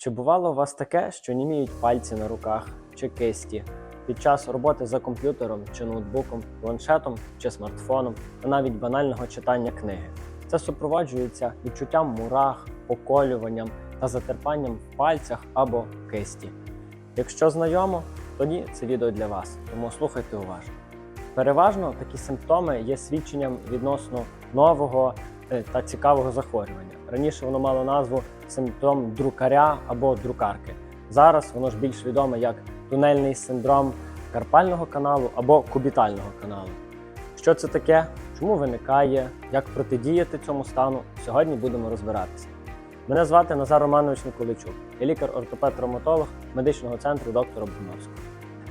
Чи бувало у вас таке, що німіють пальці на руках чи кисті під час роботи за комп'ютером чи ноутбуком, планшетом чи смартфоном, та навіть банального читання книги? Це супроводжується відчуттям мурах, поколюванням та затерпанням в пальцях або кисті. Якщо знайомо, тоді це відео для вас, тому слухайте уважно. Переважно такі симптоми є свідченням відносно нового е, та цікавого захворювання. Раніше воно мало назву симптом друкаря або друкарки. Зараз воно ж більш відоме як тунельний синдром карпального каналу або кубітального каналу. Що це таке? Чому виникає? Як протидіяти цьому стану? Сьогодні будемо розбиратися. Мене звати Назар Романович Миколайчук, я лікар-ортопед-травматолог медичного центру доктора Бумовського.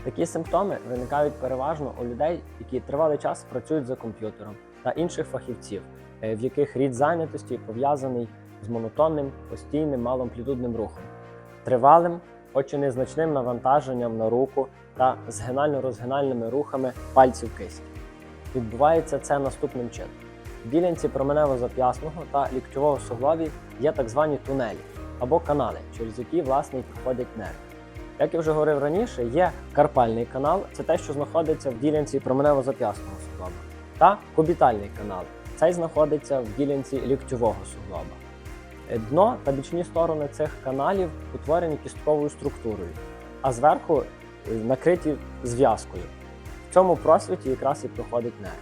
Такі симптоми виникають переважно у людей, які тривалий час працюють за комп'ютером та інших фахівців, в яких рід зайнятості пов'язаний з монотонним, постійним малоамплітудним рухом, тривалим, хоч і незначним навантаженням на руку та згинально-розгинальними рухами пальців кисті. Відбувається це наступним чином. В ділянці променево-зап'ясного та ліктьового суглобів є так звані тунелі або канали, через які власне й проходять нерви. Як я вже говорив раніше, є карпальний канал, це те, що знаходиться в ділянці променево-зап'ясного суглоба, та кубітальний канал. Цей знаходиться в ділянці ліктьового суглоба. Дно та бічні сторони цих каналів утворені кістковою структурою, а зверху е, накриті зв'язкою. В цьому просвіті якраз і проходить нерв.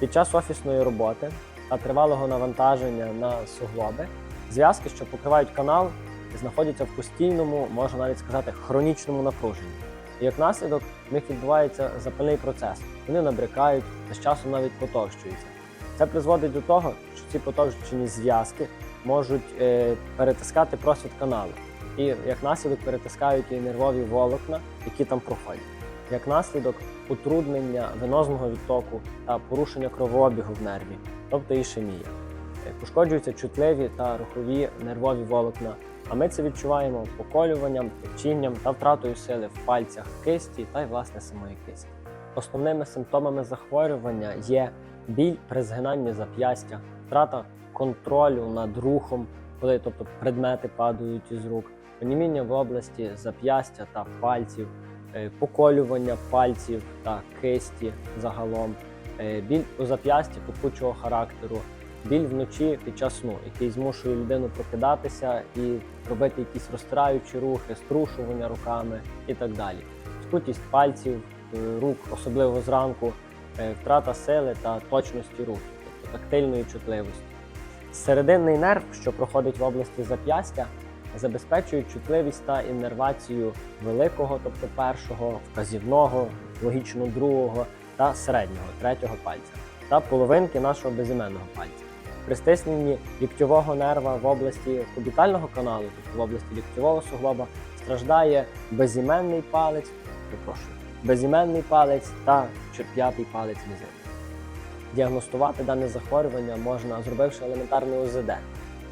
Під час офісної роботи та тривалого навантаження на суглоби зв'язки, що покривають канал, знаходяться в постійному, можна навіть сказати, хронічному напруженні. І як наслідок в них відбувається запальний процес. Вони набрякають та з часом навіть потовщуються. Це призводить до того, що ці потовщені зв'язки можуть е, перетискати просвіт каналу. І як наслідок перетискають і нервові волокна, які там проходять. Як наслідок утруднення венозного відтоку та порушення кровообігу в нерві, тобто ішемія. Е, Пошкоджуються чутливі та рухові нервові волокна, а ми це відчуваємо поколюванням, печінням та втратою сили в пальцях кисті та й власне самої кисті. Основними симптомами захворювання є біль при згинанні зап'ястя, втрата контролю над рухом, коли тобто предмети падають із рук, оніміння в області зап'ястя та пальців, е, поколювання пальців та кисті загалом, е, біль у зап'ясті попучого характеру, біль вночі під час сну, який змушує людину прокидатися і робити якісь розтираючі рухи, струшування руками і так далі. Скутість пальців, е, рук, особливо зранку, втрата сили та точності рухів, тобто тактильної чутливості. Серединний нерв, що проходить в області зап'ястя, забезпечує чутливість та іннервацію великого, тобто першого, вказівного, логічно другого та середнього, третього пальця, та половинки нашого безіменного пальця. При стисненні ліктьового нерва в області кубітального каналу, тобто в області ліктьового суглоба, страждає безіменний палець, перепрошую, безіменний палець та черп'ятий палець мізинця. Діагностувати дане захворювання можна, зробивши елементарний ОЗД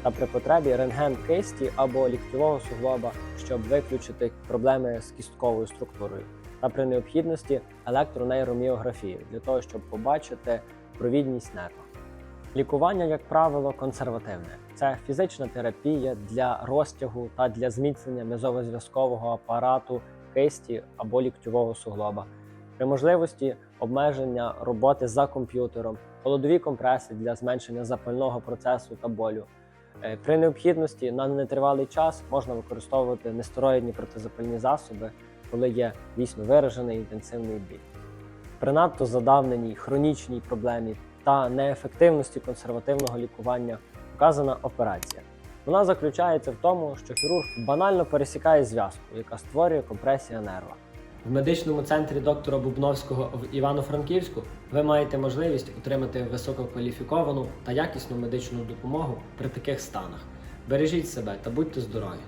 та при потребі рентген кисті або ліктьового суглоба, щоб виключити проблеми з кістковою структурою, та при необхідності електронейроміографію для того, щоб побачити провідність нерва. Лікування, як правило, консервативне. Це фізична терапія для розтягу та для зміцнення мезово-зв'язкового апарату кисті або ліктьового суглоба. При можливості обмеження роботи за комп'ютером, холодові компреси для зменшення запального процесу та болю. Е, При необхідності на нетривалий час можна використовувати нестероїдні протизапальні засоби, коли є дійсно виражений інтенсивний біль. При надто задавненій хронічній проблемі та неефективності консервативного лікування вказана операція. Вона заключається в тому, що хірург банально пересікає зв'язку, яка створює компресія нерва. В медичному центрі доктора Бубновського в Івано-Франківську ви маєте можливість отримати висококваліфіковану та якісну медичну допомогу при таких станах. Бережіть себе та будьте здорові!